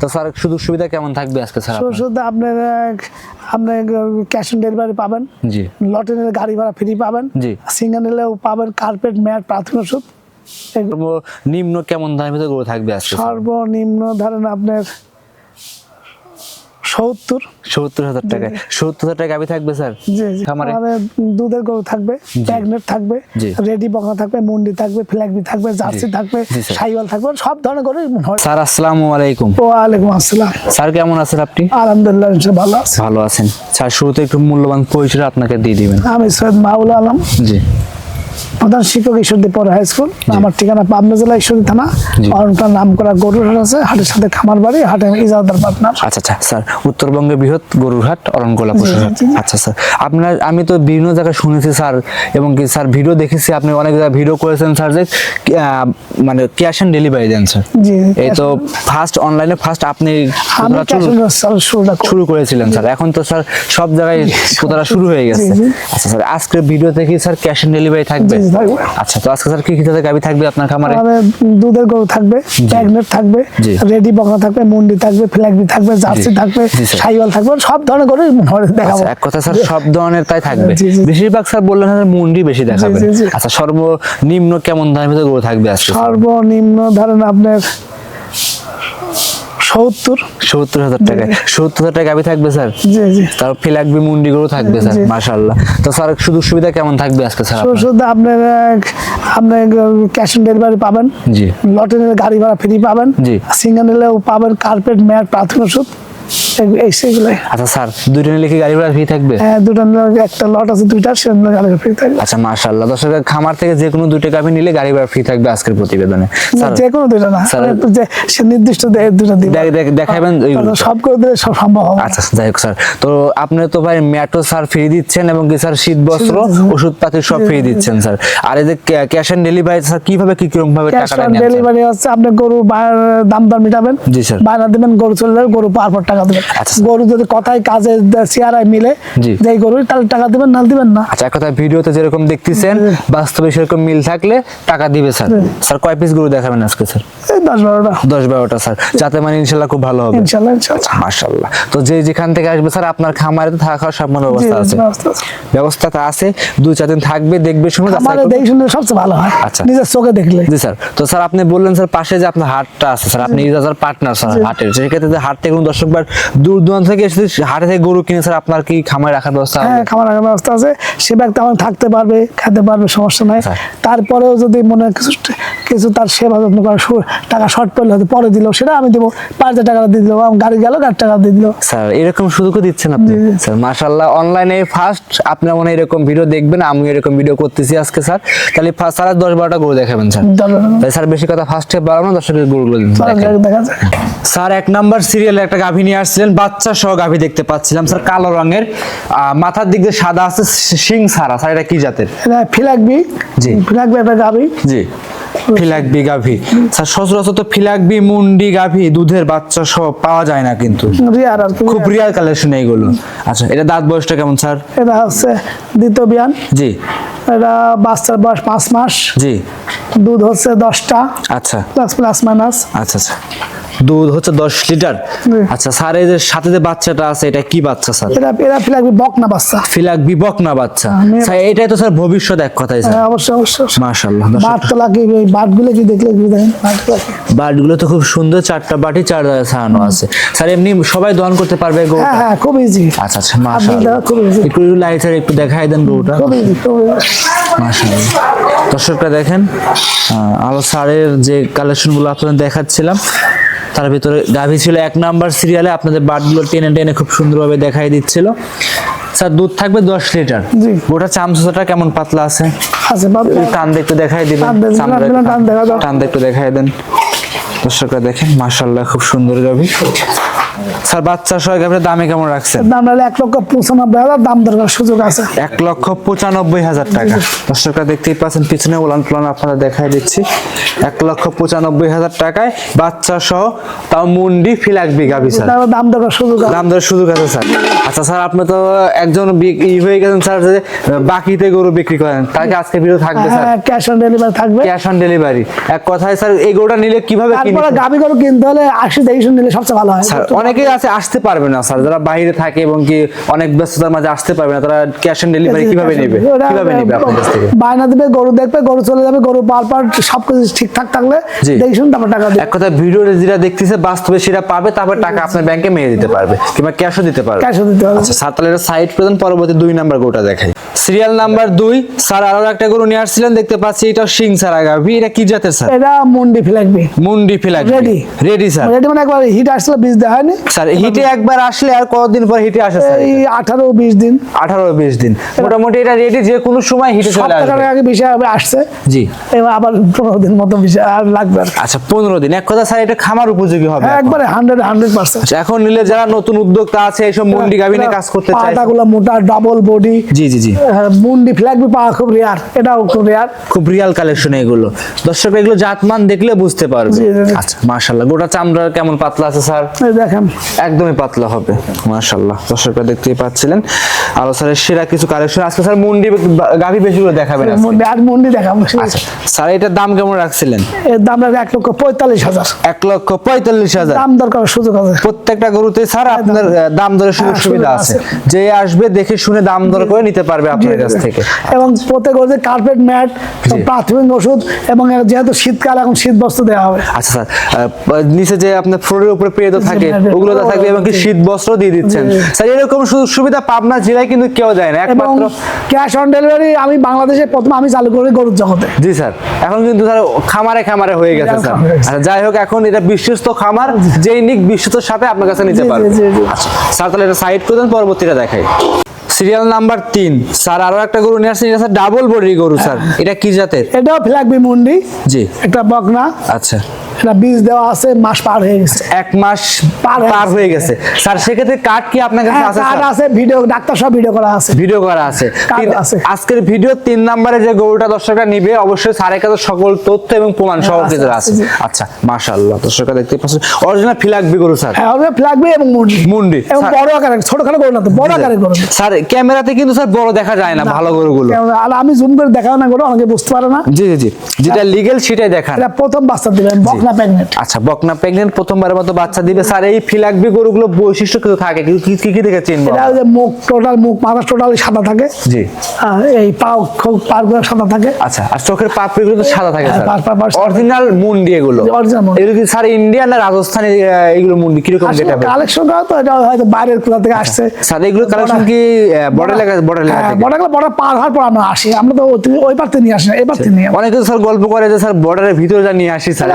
তো স্যার সুযোগ সুবিধা কেমন থাকবে আজকে স্যার আপনার? আপনারা আপনার ক্যাশ অন ডেলিভারি পাবেন জি লটে নিলে গাড়ি ভাড়া ফ্রি পাবেন জি। সিঙ্গেল নিলেও পাবেন কার্পেট ম্যাট প্রাথমিক ওষুধ নিম্ন কেমন দামের ভিতরে থাকবে আজকে সর্বনিম্ন ধরেন আপনার সত্তর? সত্তর হাজার টাকা সত্তর হাজার টাকা থাকবে স্যার? খামারে? দুধের গরু থাকবে প্যাগনেট থাকবে রেডি থাকবে মুন্ডি থাকবে ফ্ল্যাগবি থাকবে জার্সি থাকবে সাইওয়াল থাকবে সব ধরনের গরু স্যার আসসালামু আলাইকুম। ওয়ালাইকুম আসসালাম। স্যার কেমন আছেন আপনি? আলহামদুলিল্লাহ ভালো আছি। ভালো আছেন। স্যার শুরুতে একটু মূল্যবান পরিচয় আপনাকে দিয়ে দিবেন। আমি সৈয়দ মাহুল আলম। জি। প্রধান শিক্ষক ঈশ্বরদী পৌর হাই স্কুল আমার ঠিকানা পাবনা জেলা ঈশ্বরদী থানা। নাম করা গরুর হাট আছে হাটের সাথে খামার বাড়ি হাটে ইজাদার পার্টনার আচ্ছা আচ্ছা স্যার উত্তরবঙ্গের বৃহৎ গরুরহাট অরণকোলা। আচ্ছা স্যার আপনার আমি তো বিভিন্ন জায়গায় শুনেছি স্যার এবং কি স্যার ভিডিও দেখেছি আপনি অনেক জায়গায় ভিডিও করেছেন স্যার যে মানে ক্যাশ অন ডেলিভারি দেন স্যার। এই তো ফার্স্ট অনলাইনে ফার্স্ট আপনি শুরু- করেছিলেন স্যার। এখন তো স্যার সব জায়গায় শুরু হয়ে গেছে। আচ্ছা স্যার আজকের ভিডিও থেকে স্যার ক্যাশ অন ডেলিভারি থাকবে। থাকবে। আচ্ছা তো আজকে স্যার কি কি গাবি থাকবে আপনার খামারে? দুধের গরু থাকবে থাকবে রেডি থাকবে মুন্ডি থাকবে ফ্ল্যাগবি থাকবে জার্সি থাকবে সাইওয়াল থাকবে সব ধরনের গরু দেখাবো আচ্ছা এক কথা স্যার সব ধরনের তাই থাকবে। বেশিরভাগ স্যার বললেন স্যার মুন্ডি বেশি দেখাবে। আচ্ছা সর্বনিম্ন কেমন দামের ভিতরে গরু থাকবে আজকে সর্বনিম্ন ধরেন আপনার সত্তর। সত্তর হাজার টাকা। সত্তর হাজার টাকা গাবি থাকবে স্যার? জি জি। তার ফিলাকবি মুন্ডি করেও থাকবে স্যার। মাশাআল্লাহ। তো স্যার সুযোগ সুবিধা কেমন থাকবে আজকে স্যার? শুধু আপনার আপনার ক্যাশ অন ডেলিভারি পাবেন জি। লটের গাড়ি ভাড়া ফ্রি পাবেন জি। সিঙ্গেল নিলেও পাবেন কার্পেট ম্যাট প্রাথমিক ওষুধ। আচ্ছা স্যার নিলে কি গাড়ি ভাড়া ফ্রি থাকবে? হ্যাঁ দুটো একটা লট আছে দুইটা সেগুলো গাড়ি ফ্রি থাকবে। আচ্ছা মাশাআল্লাহ। দর্শকের খামার থেকে যে কোনো দুইটা গাভি নিলে গাড়ি ভাড়া ফ্রি থাকবে আজকের প্রতিবেদনে। স্যার যে কোনো দুইটা না। স্যার- যে সে নির্দিষ্ট দে- দুটো দিবে। দেখ- দেখ- দেখাবেন ওইগুলো। সব করে দিলে সব সম্ভব হবে। আচ্ছা যাই হোক স্যার। তো আপনি তো ভাই ম্যাটো স্যার ফ্রি দিচ্ছেন এবং কি স্যার শীত বস্ত্র ওষুধ পাতি সব ফ্রি দিচ্ছেন স্যার। আর এই যে ক্যাশ অন ডেলিভারি স্যার কীভাবে কি কীরকম ভাবে ক্যাশ টাকাটা অন নেন ডেলিভারি হচ্ছে আপনি গরু দাম দর মিটাবেন। জি, স্যার। বায়না দিবেন গরু চলে যাবে গরু পার পর টাকা দিবেন। গরু যদি কথায় কাজে চেয়ারায় মিলে যে গরু তাহলে টাকা দিবেন না দিবেন না? আচ্ছা কথা ভিডিওতে যেরকম দেখতেছেন বাস্তবে সেরকম মিল থাকলে টাকা দিবে স্যার। স্যার কয় পিস গরু দেখাবেন আজকে স্যার? দশ বারোটা। দশ বারোটা স্যার। যাতে মানে ইনশাল্লাহ খুব ভালো হবে। ইনশাল্লাহ ইনশাল্লাহ। মাশাল্লাহ। তো যে যেখান থেকে আসবে স্যার আপনার খামারে তো থাকা সম্পূর্ণ জি, ব্যবস্থা আছে। ব্যবস্থা। তো আছে। দুই চার দিন থাকবে দেখবে শুনে আমারে। দেখে শুনে সবচেয়ে ভালো হয়। আচ্ছা। নিজের চোখে দেখলে। জি স্যার। তো স্যার আপনি বললেন স্যার পাশে যে আপনার হাটটা আছে স্যার আপনি ইজাজার পার্টনার স্যার হাটের। সেক্ষেত্রে হাট থেকে কোনো দর্শক বার দূর দূরান্ত থেকে এসে হাটে থেকে গরু কিনে স্যার আপনার কি খামারে রাখার ব্যবস্থা হ্যাঁ রাখার ব্যবস্থা আছে। সে ব্যক্তি আমার থাকতে পারবে খেতে পারবে সমস্যা নাই। তারপরেও যদি মনে কিছু কিছু তার সেবা যত্ন করার টাকা শর্ট পড়লে হয়তো পরে দিল সেটা আমি দেবো। পাঁচ হাজার টাকা দিয়ে দিলাম গাড়ি গেল গাড়ি টাকা দিয়ে দিল। স্যার এরকম সুযোগও দিচ্ছেন আপনি? স্যার মাশাল্লাহ অনলাইনে ফার্স্ট আপনি মনে হয় এরকম ভিডিও দেখবেন আমি এরকম ভিডিও করতেছি আজকে স্যার। তাহলে ফার্স্ট স্যার দশ বারোটা গরু দেখাবেন স্যার। তাই স্যার বেশি কথা ফার্স্টে বাড়ানো দর্শকের গরুগুলো। দেখা স্যার এক নাম্বার সিরিয়ালে একটা গাভী নিয়ে আসছিলেন বাচ্চা সহ গাভী দেখতে পাচ্ছিলাম স্যার কালো রঙের। মাথার দিক দিয়ে সাদা আছে শিং সারা স্যার এটা কি জাতের? এটা ফিলাকবি। জি। ফিলাকবি একটা গাবি জি ফিলাকবি গাভী। স্যার সচরাচর তো ফিলাকবি মুন্ডি গাভী দুধের বাচ্চা সহ পাওয়া যায় না কিন্তু। রিয়ার খুব রিয়াল কালেকশন এইগুলো। আচ্ছা এটা দাঁত বয়সটা কেমন স্যার? এটা হচ্ছে দ্বিতীয় বিয়ান জি। এটা বাচ্চার বয়স পাঁচ মাস। জি। দুধ হচ্ছে দশটা। আচ্ছা। প্লাস প্লাস মাইনাস আচ্ছা আচ্ছা। দুধ হচ্ছে দশ লিটার। আচ্ছা স্যার এই যে সাথে যে বাচ্চাটা আছে এটা কি বাচ্চা স্যার? এটা এরা ফিলাকবি বকনা বাচ্চা। ফিলাক বিবক না বাচ্চা স্যার এটাই তো স্যার ভবিষ্যৎ এক কথাই স্যার। হ্যাঁ, অবশ্যই অবশ্যই মাশাআল্লাহ বাট তোলা কি এই বাটগুলো কি দেখলে কি দেখেন বাটগুলো? বাটগুলো তো খুব সুন্দর চারটা বাটি চার ছাড়ানো আছে। স্যার এমনি সবাই দহন করতে পারবে গরুটা? হ্যাঁ হ্যাঁ খুব ইজি আচ্ছা আচ্ছা মাশাআল্লাহ। খুব easy। একটু লাইট স্যার একটু দেখাই দেন গরুটা। খুব ইজি খুব। মাশাআল্লাহ। দর্শকরা দেখেন আলো স্যারের যে কালেকশনগুলো আপনাদের দেখাচ্ছিলাম তার ভিতরে গাভী ছিল এক নাম্বার সিরিয়ালে আপনাদের বাটগুলো টেনে টেনে খুব সুন্দরভাবে দেখাই দিচ্ছিল। স্যার দুধ থাকবে দশ লিটার। গোটা চামচটা কেমন পাতলা আছে? টান একটু দেখাই দিবেন। টান একটু দেখাই দেন। দর্শকরা দেখেন মাসাল্লাহ খুব সুন্দর গাভী। স্যার বাচ্চা সহ গাভীর দামে কেমন রাখছেন? দাম হলো এক লক্ষ পঁচানব্বই হাজার দাম দরকার সুযোগ আছে। এক লক্ষ পঁচানব্বই হাজার টাকা। দর্শকরা দেখতেই পাচ্ছেন পিছনে উলান প্লান আপনারা দেখাই দিচ্ছি। এক লক্ষ পঁচানব্বই হাজার টাকায় বাচ্চা সহ তাও মুন্ডি ফিলাকবি গাভী স্যার। দাম দরকার সুযোগ দাম দরের সুযোগ আছে স্যার। আচ্ছা স্যার আপনি তো একজন ই হয়ে গেছেন স্যার যে বাকিতে গরু বিক্রি করেন। তাকে আজকে ভিডিও থাকবে স্যার? ক্যাশ অন ডেলিভারি থাকবে। ক্যাশ অন ডেলিভারি এক কথায় স্যার এই গরুটা নিলে কীভাবে কিনবেন গাবি গরু কিনতে হলে আশি তেইশ নিলে সবচেয়ে ভালো হয়। স্যার অনেকেই আছে আসতে পারবে না স্যার। যারা বাইরে থাকে এবং কি অনেক ব্যস্ততার মাঝে আসতে পারবে না তারা ক্যাশ অন ডেলিভারি কীভাবে নেবে? কীভাবে নেবে আপনার কাছ থেকে? বায়না দিবে গরু দেখবে গরু চলে যাবে গরু পার পার সবকিছু ঠিকঠাক থাকলে জি। দেখে শুনে তারপর টাকা দেবে। এক কথা ভিডিওতে যেটা দেখতেছে বাস্তবে সেটা পাবে তারপর টাকা আপনার ব্যাংকে মেরে দিতে পারবে কিংবা ক্যাশও দিতে পারবে। ক্যাশও দিতে হবে আচ্ছা সাতালের সাইড প্রদান পরবর্তী দুই নাম্বার গরুটা দেখাই। সিরিয়াল নাম্বার দুই স্যার আরও একটা গরু নিয়ে আসছিলেন দেখতে পাচ্ছি এটা সিং স্যার আগাবি এটা কি জাতের স্যার? এটা মন্ডি ফিলাকবি মুন্ডি ফিলাক রেডি রেডি স্যার। রেডি মানে একবার হিট আসলে বীজ দেওয়া হয়নি স্যার হিটে একবার আসলে আর কতদিন পর হিটে আসে স্যার এই আঠারো বিশ দিন। আঠারো বিশ দিন। মোটামুটি এটা রেডি যে কোনো সময় হিটে চলে সপ্তাহ আগে বিষয় আসছে। জি। এবার আবার পনেরো দিন মতো বিষয় আর লাগবে আচ্ছা পনেরো দিন। এক কথা স্যার এটা খামার উপযোগী হবে হ্যাঁ এখন। একবারে হান্ড্রেড হান্ড্রেড পার্সেন্ট আচ্ছা, এখন নিলে যারা নতুন উদ্যোক্তা আছে এইসব মুন্ডি গাবিনে কাজ করতে চায় পাটাগুলো মোটা ডাবল বডি জি জি জি। মুন্ডি ফ্ল্যাগবি পাওয়া খুব রেয়ার এটাও খুব রেয়ার খুব রিয়াল কালেকশন এগুলো। দর্শক এগুলো জাতমান দেখলে বুঝতে পারবে। আচ্ছা মাশাল্লাহ গোটা চামড়া কেমন পাতলা আছে স্যার? দেখেন একদমই পাতলা হবে। মাশাল্লাহ দর্শকরা দেখতেই পাচ্ছিলেন। আরও স্যারের সেরা কিছু কালেকশন আজকে স্যার মুন্ডি গাভি বেশিগুলো দেখাবেন। মুন্ডি আর মুন্ডি দেখাবো। আচ্ছা। স্যার এটার দাম কেমন রাখছিলেন? এর দাম রাখবে এক লক্ষ পঁয়তাল্লিশ হাজার। এক লক্ষ পঁয়তাল্লিশ হাজার। দাম দরকার সুযোগ আছে। প্রত্যেকটা গরুতে স্যার আপনার দাম দরের সুযোগ হ্যাঁ, সুবিধা আছে। যে আসবে দেখে শুনে দাম দর করে নিতে পারবে আপনার কাছ থেকে। এবং প্রত্যেক ওদের কার্পেট ম্যাট প্রাথমিক ওষুধ এবং যেহেতু শীতকাল এখন শীত বস্ত্র দেওয়া হবে। আচ্ছা স্যার। নিচে যে আপনার ফ্লোরের উপরে পেয়ে তো থাকে থাকবে এবং কি শীত বস্ত্র দিয়ে দিচ্ছেন। স্যার এরকম সুযোগ সুবিধা পাবনা জেলায় কিন্তু কেউ দেয় না একমাত্র ক্যাশ অন ডেলিভারি আমি বাংলাদেশে প্রথম আমি চালু করি গরুর জগতে। জি স্যার। এখন কিন্তু স্যার খামারে খামারে হয়ে গেছে স্যার। হয়ে। আচ্ছা যাই হোক এখন এটা বিশ্বস্ত খামার যেই নিক বিশ্বস্তর সাথে আপনার কাছে নিতে পারবে। আচ্ছা স্যার তাহলে এটা সাইড করে দেন পরবর্তীটা দেখাই। সিরিয়াল নাম্বার তিন। স্যার আরও একটা গরু নিয়ে আসছেন এটা স্যার ডাবল বডি গরু স্যার। এটা কি জাতের? এটাও ফ্ল্যাগবি মুন্ডি। জি। একটা বকনা। আচ্ছা। এটা বীজ দেওয়া আছে মাস পার হয়ে গেছে। এক মাস পার পার হয়ে গেছে। স্যার সেক্ষেত্রে কার্ড কি আপনার কাছে হ্যাঁ আছে কার্ড আছে ভিডিও ডাক্তার সব ভিডিও করা আছে। ভিডিও করা আছে। আজকের ভিডিও তিন নম্বরে যে গরুটা দর্শকরা নিবে অবশ্যই স্যারের কাছে সকল তথ্য এবং প্রমাণ সহ আছে, কিছু আছে, আছে। আচ্ছা মাশাআল্লাহ দর্শকরা দেখতে পাচ্ছেন। অরিজিনাল ফিলাকবি গরু স্যার। হ্যাঁ ফ্ল্যাগবি এবং মুন্ডি। মুন্ডি। এবং বড় আকারের ছোটখাটো গরু না তো বড় আকারের গরু। স্যার ক্যামেরাতে কিন্তু স্যার বড় দেখা যায় না ভালো গরুগুলো। আর আমি জুম করে দেখাও না গরু অনেকে বুঝতে পারে না। জি জি জি। যেটা লিগেল সেটাই দেখান। এটা প্রথম বাচ্চা দিবেন বকনা প্রেগনেন্ট আচ্ছা বকনা প্রেগনেন্ট প্রথমবারের মতো বাচ্চা দিবে। স্যার এই ফিলাকবি গরুগুলো বৈশিষ্ট্য কিছু থাকে? কি কি- কি কি দেখে চিনবো এটা যে মুখ টোটাল মুখ মাথা টোটাল সাদা থাকে। জি। এই পাও খুব পাগুলো সাদা থাকে। আচ্ছা আর চোখের পাপড়িগুলো তো সাদা থাকে হ্যাঁ, স্যার। অরিজিনাল মুন্ডি এগুলো। Original মুন্ডি। এগুলো কি স্যার ইন্ডিয়ান না রাজস্থানি এগুলো মুন্ডি? কীরকম যেটা কালেকশন করা তো এটা হয়তো বাইরের কোথা থেকে আসছে। স্যার এগুলো কালেকশন কি বর্ডার লেখা বর্ডার থেকে? বড় বড় পার হওয়ার পর আমরা আসি। আমরা তো ওই- ওই পার থেকে নিয়ে আসি না এই পার থেকে নিয়ে অনেকে স্যার গল্প করে যে স্যার বর্ডারের ভিতরে যা নিয়ে আসি স্যার।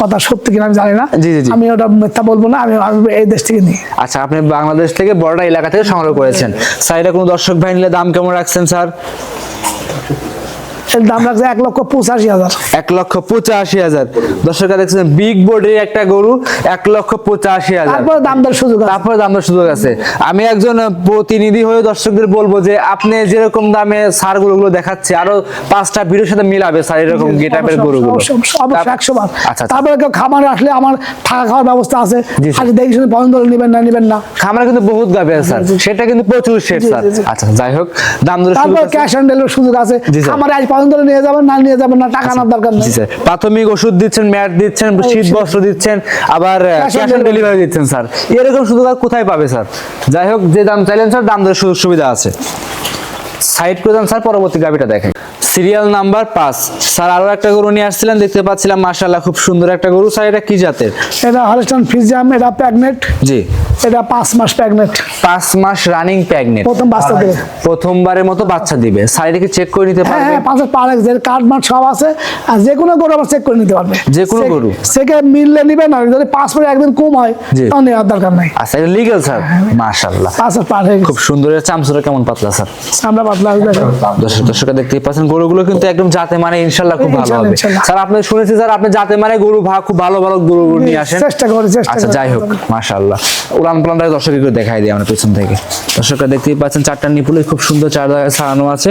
কথা সত্যি কিনা আমি জানি না। জি, জি, জি। আমি ওটা মিথ্যা বলব না আমি এই দেশ থেকে নিই। আচ্ছা আপনি বাংলাদেশ থেকে বর্ডার এলাকা থেকে সংগ্রহ করেছেন। স্যার এটা কোনো দর্শক ভাই নিলে দাম কেমন রাখছেন স্যার? এর দাম রাখছে এক লক্ষ পঁচাশি হাজার। এক লক্ষ পঁচাশি হাজার। দর্শকরা দেখছেন বিগ বোর্ডের একটা গরু এক লক্ষ পঁচাশি হাজার। তারপরে দাম দর সুযোগ তারপরে দাম দর সুযোগ আছে। আমি একজন প্রতিনিধি হয়ে দর্শকদের বলব যে আপনি যেরকম দামে সারগুলো দেখাচ্ছে আরও পাঁচটা ভিডিওর সাথে মিলাবে স্যার এরকম গেটাপের গরুগুলো। অবশ্যই, একশো বার। আচ্ছা আচ্ছা। তারপরে কেউ খামারে আসলে আমার থাকা খাওয়ার ব্যবস্থা আছে। খালি দেখি শুনে পছন্দ নেবেন না নেবেন না। খামারে কিন্তু বহুত গাবে স্যার। সেটা কিন্তু প্রচুর শেড স্যার। আচ্ছা যাই হোক দাম দর সুযোগ আছে। ক্যাশ অন ডেলিভারি সুযোগ আছে। আমার আজ পছন্দ হলে নিয়ে যাবেন না নিয়ে যাবেন না টাকা আনার দরকার নেই। স্যার। প্রাথমিক ওষুধ দিচ্ছেন ম্যাট দিচ্ছেন শীত বস্ত্র দিচ্ছেন আবার ক্যাশ অন ডেলিভারি দিচ্ছেন স্যার। এরকম সুযোগ কোথায় পাবে স্যার? যাই হোক যে দাম চাইলেন স্যার দাম দরের সুযোগ সুবিধা আছে। সাইড করে দেন স্যার পরবর্তী গাবিটা দেখেন। সিরিয়াল নাম্বার পাঁচ। স্যার আরও একটা গরু নিয়ে আসছিলেন দেখতে পাচ্ছিলাম মাশাআল্লাহ খুব সুন্দর একটা গরু। স্যার এটা কি জাতের? এটা হলস্টন ফিজিয়াম এটা প্যাগনেট জি। এটা পাঁচ মাস প্রেগনেন্ট পাঁচ মাস রানিং প্রেগনেন্ট প্রথম বাচ্চা দেবে। প্রথমবারের মতো বাচ্চা দিবে। স্যার এটা কি চেক করে নিতে হ্যাঁ পারবে? হ্যাঁ পাঁচের পার যে কার্ড মার্ট সব আছে আর যে কোনো গরু আমার চেক করে নিতে পারবে। যে কোনো গরু? সেকে মিললে নিবে না যদি পাঁচ পরে একদিন কম হয় জি। তখন নেওয়ার দরকার নাই। আচ্ছা এটা লিগেল স্যার? মাশাআল্লাহ। পাঁচের পার। খুব সুন্দর চামচুরা কেমন পাতলা স্যার? আমরা পাতলা দর্শক দর্শকরা দেখতেই পাচ্ছেন গরুগুলো কিন্তু একদম জাতে মানে ইনশাল্লাহ খুব ভালো হবে। স্যার আপনি শুনেছি স্যার আপনি জাতে মানে গরু ভা খুব ভালো ভালো গরু গরু নিয়ে আসেন। চেষ্টা করি চেষ্টা আচ্ছা যাই হোক মাশাআল্লাহ। উড়ান প্লানটা দর্শক একটু দেখাই দিই আমরা পেছন থেকে। দর্শকরা দেখতেই পাচ্ছেন চারটা নিপুলে খুব সুন্দর চার জায়গায় সারানো আছে।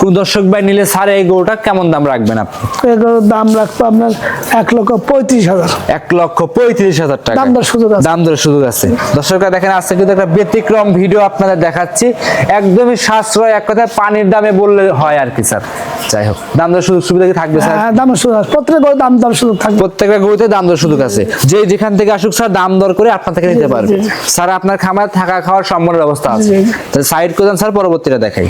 কোন দর্শক ভাই নিলে স্যার এই গরুটা কেমন দাম রাখবেন আপনি? এই গরুর দাম রাখব আপনার এক লক্ষ পঁয়ত্রিশ হাজার। এক লক্ষ পঁয়ত্রিশ হাজার টাকা। দাম দর সুযোগ আছে। দাম দরের সুযোগ আছে। দর্শকরা দেখেন আজকে কিন্তু একটা ব্যতিক্রম ভিডিও আপনাদের দেখাচ্ছি। একদমই সাশ্রয় এক কথায় পানির দামে বললে হয় আর কি স্যার। যাই হোক দাম দর সুযোগ সুবিধা কি থাকবে স্যার? হ্যাঁ দামের সুযোগ প্রত্যেক গরুর দাম দর সুযোগ থাকবে। প্রত্যেকটা গরুতে দাম দর সুযোগ আছে। যে যেখান থেকে আসুক স্যার দাম দর করে আপনার থেকে নিতে পারবে। স্যার আপনার খামার থাকা খাওয়ার সম্পূর্ণ ব্যবস্থা আছে। তাহলে সাইড করে দেন স্যার পরবর্তীটা দেখাই।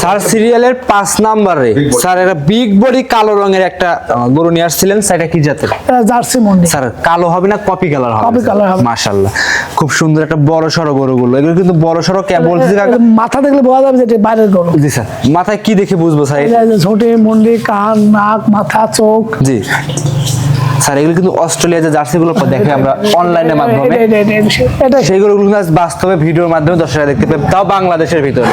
স্যার সিরিয়ালের পাঁচ নাম্বারে স্যার একটা বিগ বডি কালো রঙের একটা গরু নিয়ে আসছিলেন। সেটা কি জাতের? এটা জার্সি মন্ডি। স্যার কালো হবে না কপি কালার হবে Copy colour হবে। মাশাআল্লাহ। খুব সুন্দর একটা বড় সড়ো গরুগুলো। এগুলো কিন্তু বড় সড়ো কে বলছি মাথা দেখলে বোঝা যাবে যে এটা বাইরের গরু জি স্যার মাথায় কি দেখে বুঝব স্যার? ঝোঁটে মন্ডি কান নাক মাথা চোখ। জি। স্যার এগুলো কিন্তু অস্ট্রেলিয়া যে জার্সিগুলো দেখে আমরা অনলাইনের মাধ্যমে সেইগুলো কিন্তু আজ বাস্তবে ভিডিওর মাধ্যমে দর্শকরা দেখতে পাবে তাও বাংলাদেশের ভিতরে।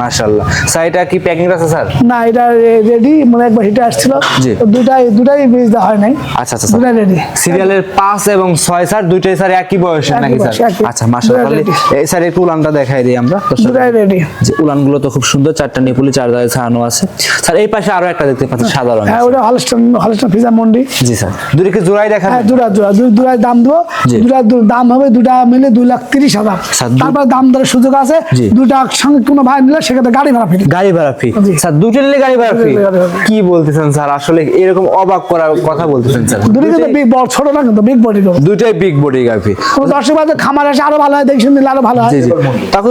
মাশাআল্লাহ। স্যার এটা কি প্যাকিং আছে স্যার? না এটা রেডি মানে একবার হিটে আসছিল। দুটাই দুটাই বীজ দেওয়া হয় নাই। আচ্ছা আচ্ছা স্যার। দুটাই রেডি সিরিয়ালের পাঁচ এবং ছয় স্যার দুইটাই স্যার একই বয়সের নাকি স্যার? আচ্ছা মাশাআল্লাহ তাহলে এই স্যার একটু উলানটা দেখাই দিই আমরা। দুটাই রেডি যে উলানগুলো তো খুব সুন্দর চারটা নিপুলি চার জায়গায় ছাড়ানো আছে। স্যার এই পাশে আরও একটা দেখতে পাচ্ছি সাদা রঙের হ্যাঁ ওটা হলস্টন হলস্টন পিজা মন্ডি জি স্যার। জোড়াই দেখাবেন। হ্যাঁ দুটা দুই দুটার দাম দেবো। দুটা দাম হবে দুটা মিলে দুই লাখ তিরিশ হাজার। তারপর দাম দরের সুযোগ আছে। দুটা সঙ্গে কোনো ভাই নিলে সেক্ষেত্রে গাড়ি ভাড়া ফ্রি। গাড়ি ভাড়া ফ্রি। স্যার দুটো নিলে গাড়ি ভাড়া ফ্রি। কি বলতেছেন স্যার? আসলে এরকম অবাক করার কথা বলতেছেন স্যার। দুটো কিন্তু বিগ বড় ছোট না কিন্তু বিগ বডি দুইটাই বিগ বডি গাভি দর্শক বাজার খামার আসে আরও ভালো হয় দেখি নিলে আরও ভালো হয়।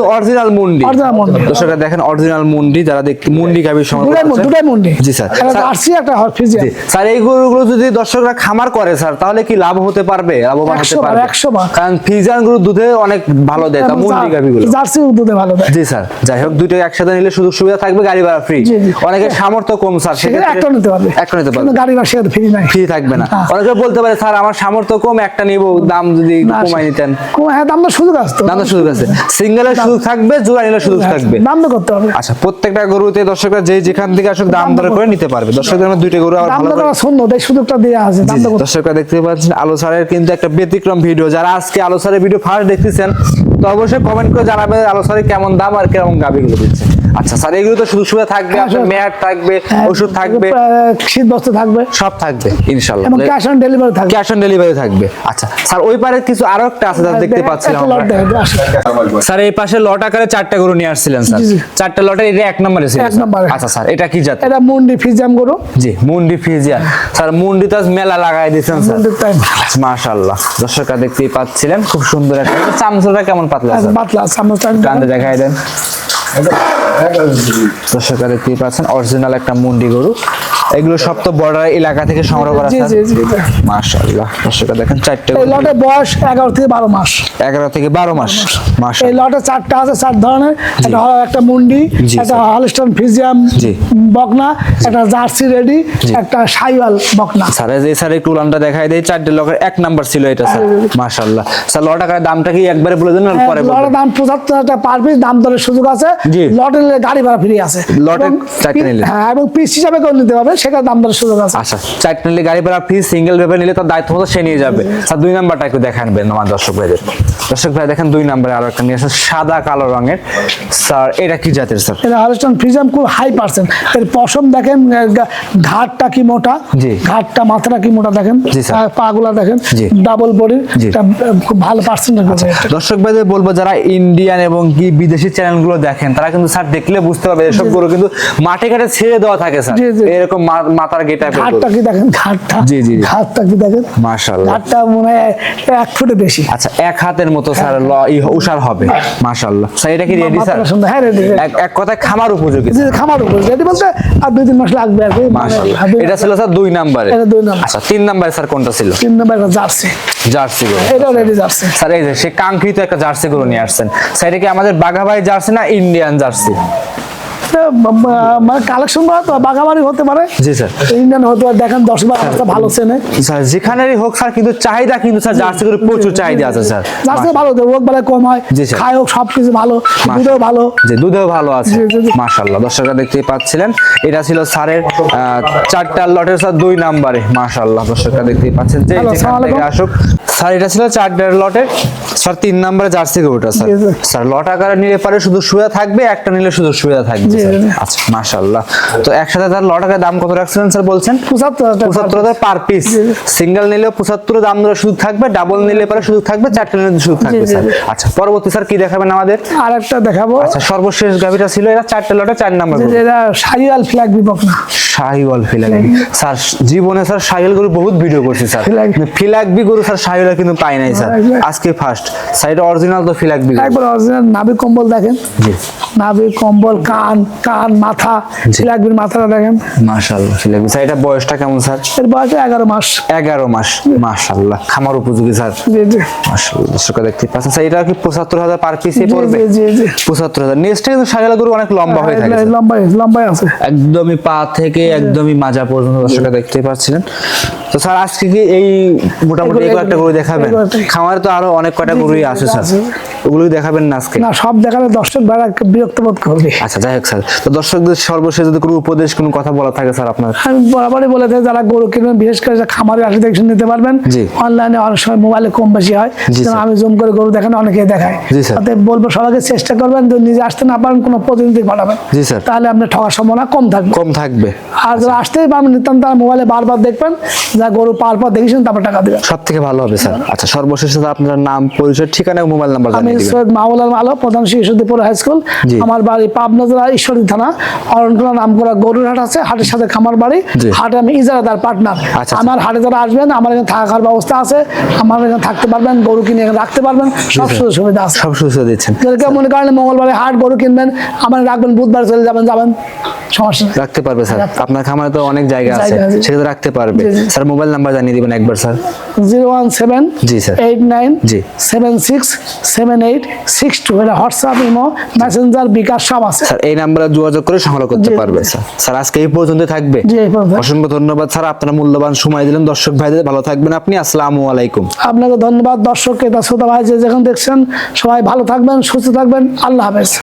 অরিজিনাল মুন্ডি। Original মুন্ডি। দর্শকরা দেখেন অরিজিনাল মুন্ডি যারা দেখতে মুন্ডি গাভি দুটাই দুটাই মন্ডি। জি স্যার। একটা স্যার- একটা। স্যার এই গরুগুলো যদি দর্শকরা খামার করে স্যার তাহলে কি লাভ হতে পারবে? লাভবান হতে পারবে। 100 বার। কারণ ফিজিয়ান গরু দুধে অনেক ভালো দেয় তা মুন্ডি গাভিগুলো জার্সি দুধে ভালো দেয়। জি স্যার যাই হোক দুটো একসাথে নিলে সুযোগ সুবিধা থাকবে গাড়ি ভাড়া ফ্রি। অনেকের সামর্থ্য কম স্যার সেক্ষেত্রে একটা নিতে পারবে। একটা নিতে পারবে। গাড়ি ভাড়া ফ্রি নাই। ফ্রি থাকবে না। হ্যাঁ। অনেকে বলতে পারে স্যার আমার সামর্থ্য কম একটা নিব দাম যদি কমাই নিতেন। হ্যাঁ দাম তো সুযোগ আসতো দাম তো সুযোগ আছে। সিঙ্গেলের সুযোগ থাকবে জোড়া নিলে সুযোগ থাকবে। দাম তো করতে হবে। আচ্ছা প্রত্যেকটা গরুতে দর্শকরা যে যেখান থেকে আসুক দাম দর করে নিতে পারবে। দর্শকদের দুইটা গরু আবার ভালো করে তাই সুযোগটা দেওয়া আছে দাম তো দর্শকরা দেখতে পাচ্ছেন, আলো স্যারের কিন্তু একটা ব্যতিক্রম ভিডিও। যারা আজকে আলো স্যারের ভিডিও ফার্স্ট দেখতেছেন, তো অবশ্যই কমেন্ট করে জানাবেন আলো স্যারের কেমন দাম আর কেমন গাভিগুলো দিচ্ছে। আচ্ছা স্যার এগুলো তো সুযোগ সুবিধা থাকবে হ্যাঁ, আপনার মেয়াদ থাকবে। হ্যাঁ, ওষুধ থাকবে। শীত বস্ত্র থাকবে। সব থাকবে ইনশাল্লাহ। এবং ক্যাশ অন ডেলিভারি থাকবে। ক্যাশ অন ডেলিভারি থাকবে। আচ্ছা স্যার ওই পারে কিছু আরও একটা আছে যা দেখতে পাচ্ছিলাম। স্যার এই পাশে লট আকারে চারটা গরু নিয়ে আসছিলেন স্যার। চারটা লটের এটা এক নম্বরে ছিল এক। নম্বরে। আচ্ছা স্যার এটা কি জাত? এটা মুন্ডি ফিজাম গরু। জি মুন্ডি ফিজিয়ান স্যার মুন্ডি তো মেলা লাগাই দিয়েছেন স্যার। মাশাআল্লাহ। দর্শকরা দেখতেই পাচ্ছিলেন খুব সুন্দর একটা চামচটা কেমন পাতলা স্যার? পাতলা সামনে টাইম কান্দে দেখাই দেন। দর্শকরা দেখতেই পাচ্ছেন অরিজিনাল একটা মুন্ডি গরু। এগুলো সব তো বর্ডার এলাকা থেকে সংগ্রহ করা জি জি জি মাশাআল্লাহ দর্শকরা দেখেন চারটে এই লটের বয়স এগারো থেকে বারো মাস। এগারো থেকে বারো মাস এই লটে চারটা আছে চার ধরনের। একটা একটা মুন্ডি একটা হলস্টন ফিজিয়াম বকনা একটা জার্সি রেডি একটা বকনা। স্যার এই স্যার একটু উলানটা দেখাই চারটে লকের এক নাম্বার ছিল এটা স্যার। মাশাআল্লাহ। স্যার ল টাকার দামটা কি একবারে বলে দেন না পরে বলবেন? লটের দাম পঁচাত্তর হাজার টাকা পার পিস দাম দরের সুযোগ আছে। জি। লটে গাড়ি ভাড়া ফ্রি আছে। লটে এবং চারটে নিলে। হ্যাঁ এবং পিস হিসাবে কেউ নিতে পারবে। সেখানে দাম দরের সুযোগ আছে। আচ্ছা চারটে নিলে গাড়ি ভাড়া ফ্রি সিঙ্গেল ভেবে নিলে তার দায়িত্ব মতো সে নিয়ে যাবে। স্যার দুই নাম্বারটা একটু দেখানবেন আমার দর্শক ভাইদের। দর্শক ভাই দেখেন দুই নাম্বারে আরও একটা নিয়ে সাদা কালো রঙের। স্যার এটা কি জাতের স্যার? এটা হলস্টন ফিজিয়াম খুব হাই পার্সেন্ট এর পশম দেখেন ঘাটটা কি মোটা। ঘাটটা মাথাটা কি মোটা দেখেন? পাগুলা দেখেন। ডাবল বডির এটা খুব ভালো পার্সেন্টেজ দর্শক ভাইদের বলব যারা ইন্ডিয়ান এবং কি বিদেশি চ্যানেলগুলো দেখেন তারা কিন্তু স্যার দেখলে বুঝতে পারবে এসব গরু কিন্তু মাঠে ঘাটে ছেড়ে দেওয়া থাকে স্যার। এরকম মাথার গেটা ঘাটটা কি দেখেন? ঘাটটা জি, জি, জি। ঘাটটা কি দেখেন? মাশাল্লাহ ঘাটটা মনে হয় এক ফুটে বেশি। আচ্ছা এক হাতের মতো স্যার উষার হবে। মাশাল্লাহ স্যার এটা কি রেডি স্যার? হ্যাঁ রেডি এক এক কথায় খামার উপযোগী যে খামার উপর রেডি বলতে আর দুই তিন মাস লাগবে আর মানে মাশাল্লাহ ভাবে- এটা ছিল স্যার দুই নাম্বারে এটা দুই নাম্বার। আচ্ছা তিন নাম্বারে স্যার কোনটা ছিল? তিন নম্বর জার্সি। জার্সি গরু। এটাও রেডি জার্সি। স্যার এই যে সে কাঙ্ক্ষিত একটা জার্সি গরু নিয়ে আসছেন। স্যার এটা কি আমাদের বাঘাবাই জার্সি না ইন্ডিয়ান জার্সি? এটা মানে কালেকশন করা তো বাগাবাড়ি হতে পারে। জি স্যার। ইন্ডিয়ান হতে পারে দেখেন দশ বার ভালো স্যার যেখানেরই হোক স্যার কিন্তু চাহিদা কিন্তু স্যার জার্সি গরু প্রচুর চাহিদা আছে স্যার। জার্সি ভালো বেলা কম হয়। খায় হোক ভালো দুধও ভালো। যে দুধেও ভালো আছে। দর্শকরা দেখতেই পাচ্ছিলেন। এটা ছিল স্যারের চারটা লটের স্যার দুই নাম্বারে। দর্শকরা দেখতেই পাচ্ছেন। যে আসুক। স্যার এটা ছিল চারটার লটের। স্যার তিন নাম্বারে জার্সি গরুটা স্যার। স্যার লট আকারে নিলে পারে শুধু শুয়ে থাকবে একটা নিলে শুধু শুয়ে থাকবে। আচ্ছা মাশাল্লাহ তো একসাথে তার লট দাম কত রাখছিলেন স্যার বলছেন? পঁচাত্তর হাজার টাকা। পঁচাত্তর হাজার পার পিস। সিঙ্গেল নিলেও পঁচাত্তর দাম ধরে সুযোগ থাকবে ডাবল নিলে পরে সুযোগ থাকবে চারটে নিলে সুযোগ থাকবে স্যার। আচ্ছা পরবর্তী স্যার কি দেখাবেন আমাদের? আর একটা দেখাবো। আচ্ছা সর্বশেষ গাভিটা ছিল এটা চারটে লটে চার নাম্বার এটা সাইয়াল ফ্ল্যাগ বিপক না শাহিওয়াল স্যার জীবনে স্যার শাহিওয়াল গরু বহুত ভিডিও করছি স্যার। ফিলাগ। ফিলাগ গরু স্যার শাহিওয়াল কিন্তু পাই নাই স্যার। আজকে ফার্স্ট সাইড অরিজিনাল তো ফিলাগ বি গরু। একবার অরিজিনাল নাভি কম্বল দেখেন। জি। নাভি কম্বল কান কান মাথা ফ্ল্যাগবির মাথাটা দেখেন। মাশাআল্লাহ ফিলাগ বি। স্যার এটা বয়সটা কেমন স্যার? এর বয়স এগারো মাস। এগারো মাস। মাশাআল্লাহ খামার উপযোগী স্যার। জি জি। মাশাআল্লাহ দর্শকরা দেখতে পাচ্ছেন। স্যার এটা কি পঁচাত্তর হাজার পার পিসে পড়বে জি জি জি। পঁচাত্তর হাজার। নেক্সটে কিন্তু শাহিওয়াল গরু অনেক লম্বা হয়ে থাকে স্যার। লম্বাই লম্বাই আছে। একদমই পা থেকে একদমই মাজা পর্যন্ত দর্শকরা দেখতে পাচ্ছিলেন। তো স্যার আজকে কি এই মোটামুটি কয়েকটা গরু দেখাবেন? খামারে তো আরও অনেক কয়টা গরুই আছে স্যার? আছে। ওগুলোই দেখাবেন না আজকে? না সব দেখালে দর্শক বেড়া বিরক্ত বোধ করবে। আচ্ছা যাই হোক স্যার। তো দর্শকদের সর্বশেষ যদি কোনো উপদেশ কোনো কথা বলা থাকে স্যার আপনার? আমি বরাবরই বলে থাকি যারা গরু কিনবেন বিশেষ করে খামারে আসে দেখে নিতে পারবেন। অনলাইনে অনেক সময় মোবাইলে কম বেশি হয়। আমি জুম করে গরু দেখানো অনেকেই দেখায়। জি, স্যার। অতএব বলব সবাইকে চেষ্টা করবেন যদি নিজে আসতে না পারেন কোনো প্রতিনিধি পাঠাবেন। জি, স্যার। তাহলে আপনার ঠকার সম্ভাবনা কম থাকবে। কম থাকবে। আর যারা আসতেই পারবেন নিতান্ত তারা মোবাইলে বারবার দেখবেন যা গরু পার পর দেখেছেন তারপর টাকা দেবেন। সব থেকে ভালো হবে স্যার। আচ্ছা সর্বশেষ আপনার নাম পরিচয় ঠিকানা এবং মোবাইল নাম্বার আমি সৈয়দ মাহমুদ আলম আলো প্রধান শিশুদ্দীপুর হাই স্কুল আমার বাড়ি পাবনা জেলা ঈশ্বরী থানা। অরণকুলা নাম করা গরুর হাট আছে হাটের সাথে খামার বাড়ি। হাটে আমি ইজারাদার পার্টনার আচ্ছা। আমার হাটে যারা আসবেন আমার এখানে থাকার ব্যবস্থা আছে। আমার এখানে থাকতে পারবেন গরু কিনে এখানে রাখতে পারবেন। সব সুযোগ সুবিধা আছে। সব সুস্থ দিচ্ছেন। কেউ মনে করেন মঙ্গলবারে হাট গরু কিনবেন আমার রাখবেন বুধবার চলে যাবেন যাবেন। সমস্যা রাখতে পারবে স্যার। আপনার খামারে তো অনেক জায়গা আছে। সেক্ষেত্রে রাখতে পারবে। স্যার মোবাইল নাম্বার জানিয়ে দিবেন একবার স্যার। জিরো ওয়ান সেভেন জি, স্যার। এইট নাইন জি। Seven six seven eight six two এটা হোয়াটসঅ্যাপ ইমো মেসেঞ্জার বিকাশ সব আছে। স্যার এই নাম্বারে যোগাযোগ করে সংগ্রহ করতে পারবে স্যার। স্যার আজকে এই পর্যন্ত থাকবে। অসংখ্য ধন্যবাদ স্যার। আপনার মূল্যবান সময় দিলেন। দর্শক ভাইদের ভালো থাকবেন আপনি। আসসালামু আলাইকুম। আপনাকে ধন্যবাদ দর্শককে শ্রোতা ভাই যে যেখানে দেখছেন সবাই ভালো থাকবেন সুস্থ থাকবেন। আল্লাহ হাফেজ।